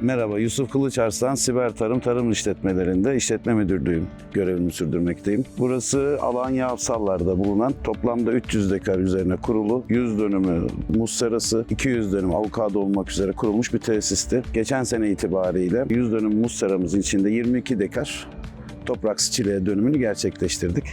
Merhaba, Yusuf Kılıçarslan, Siber Tarım Tarım İşletmelerinde işletme müdürlüğüm görevimi sürdürmekteyim. Burası Alanya Afsallar'da bulunan toplamda 300 dekar üzerine kurulu 100 dönümü muz serası, 200 dönüm avokado olmak üzere kurulmuş bir tesisti. Geçen sene itibariyle 100 dönüm muz seramızın içinde 22 dekar topraksız çileğe dönümünü gerçekleştirdik.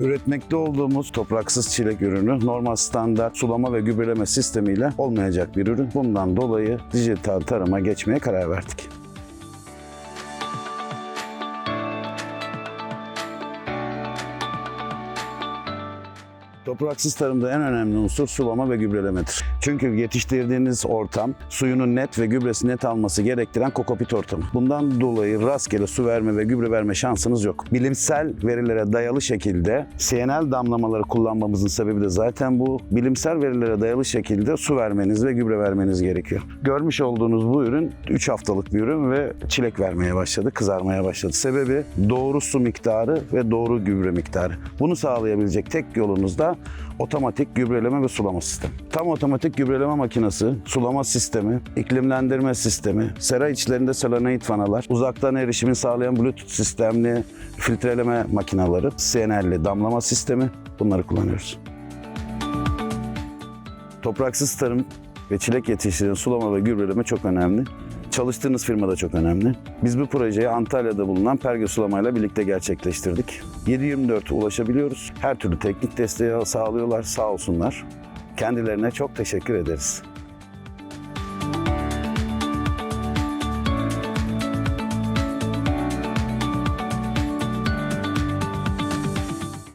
Üretmekte olduğumuz topraksız çilek ürünü normal standart sulama ve gübreleme sistemiyle olmayacak bir ürün. Bundan dolayı dijital tarıma geçmeye karar verdik. Topraksız tarımda en önemli unsur sulama ve gübrelemedir. Çünkü yetiştirdiğiniz ortam suyunun net ve gübresi net alması gerektiren kokopit ortamı. Bundan dolayı rastgele su verme ve gübre verme şansınız yok. Bilimsel verilere dayalı şekilde CNL damlamaları kullanmamızın sebebi de zaten bu. Bilimsel verilere dayalı şekilde su vermeniz ve gübre vermeniz gerekiyor. Görmüş olduğunuz bu ürün 3 haftalık bir ürün ve çilek vermeye başladı, kızarmaya başladı. Sebebi doğru su miktarı ve doğru gübre miktarı. Bunu sağlayabilecek tek yolunuz da otomatik gübreleme ve sulama sistemi. Tam otomatik gübreleme makinesi, sulama sistemi, iklimlendirme sistemi, sera içlerinde selenoid vanalar, uzaktan erişimi sağlayan bluetooth sistemli filtreleme makineleri, CNL'li damlama sistemi bunları kullanıyoruz. Topraksız tarım ve çilek yetiştirme, sulama ve gübreleme çok önemli. Çalıştığınız firma da çok önemli. Biz bu projeyi Antalya'da bulunan Perge Sulamayla birlikte gerçekleştirdik. 7-24 ulaşabiliyoruz. Her türlü teknik desteği sağlıyorlar, sağ olsunlar. Kendilerine çok teşekkür ederiz.